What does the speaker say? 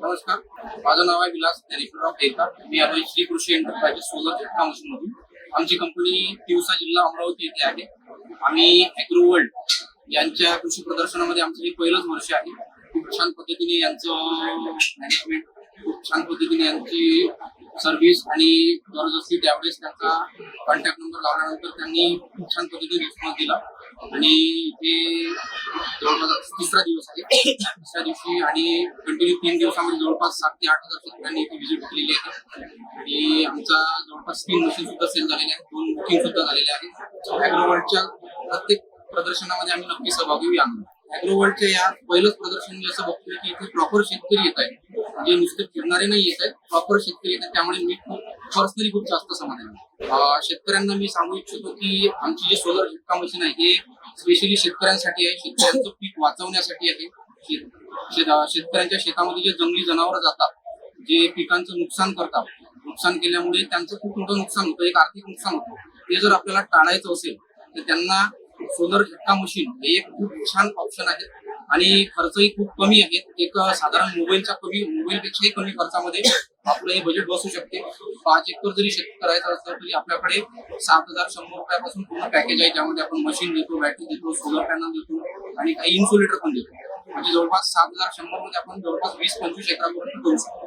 नमस्कार. माझं नाव आहे विलास ज्ञानेश्वरराव केरकर मी आता श्री कृषी एंटरप्राइजेस सोलर झटका मशीन मधून. आमची कंपनी तिवसा जिल्हा अमरावती येथे आहे. आम्ही अॅग्रो वर्ल्ड यांच्या कृषी प्रदर्शनामध्ये आमचं हे पहिलंच वर्ष आहे. खूप छान पद्धतीने यांचं मॅनेजमेंट खूप छान पद्धतीने यांची सर्व्हिस आणि गरज असली त्यावेळेस त्यांचा कॉन्टॅक्ट नंबर लावल्यानंतर त्यांनी खूप छान पद्धतीने रिस्पॉन्स दिला. आणि इथे जवळपास तिसरा दिवस आहे. तिसऱ्या दिवशी आणि कंटिन्यू तीन दिवसामध्ये जवळपास सात ते आठ हजार शेतकऱ्यांनी इथे व्हिजिट केलेली आहे. आणि आमचा जवळपास तीन मशीन सुद्धा सेल झालेले आहेत. दोन बुकिंग सुद्धा झालेले आहेत. अॅग्रोवर्ल्डच्या प्रत्येक प्रदर्शनामध्ये आम्ही नक्की सहभागी आहोत अॅग्रोवर्डच्या या पहिलंच प्रदर्शन मी असं बघतोय की इथे प्रॉपर शेतकरी येत आहे जे नुसते फिरणारे नाही येत आहेत प्रॉपर शेतकरी येत आहेत त्यामुळे मी खूप पर्सनली खूप जास्त समाधान आहे. शेतकऱ्यांना मी सांगू इच्छितो की आमची जी सोलर झटका मशीन आहे हे स्पेशली शेतकऱ्यांसाठी आहे शेतकऱ्यांचं पीक वाचवण्यासाठी आहे. शेतकऱ्यांच्या शेतामध्ये जे जंगली जनावर जातात जे पिकांचं नुकसान करतात नुकसान केल्यामुळे त्यांचं खूप मोठं नुकसान होतं एक आर्थिक नुकसान होतं. ते जर आपल्याला टाळायचं असेल तर त्यांना सोलर झटका मशीन हे एक खूप छान ऑप्शन आहे. आणि खर्चही खूप कमी आहेत. एक साधारण मोबाईलच्या कमी मोबाईलपेक्षाही कमी खर्चामध्ये आपलं हे बजेट बसू शकते. पाच एकर जरी शेती करायचं असलं तरी आपल्याकडे सात हजार शंभर रुपयापासून पूर्ण पॅकेज आहे. ज्यामध्ये आपण मशीन देतो बॅटरी देतो सोलर पॅनल देतो आणि काही इन्सुलेटर पण देतो. म्हणजे जवळपास सात हजार शंभरमध्ये आपण जवळपास वीस पंचवीस एकरापर्यंत करू शकतो.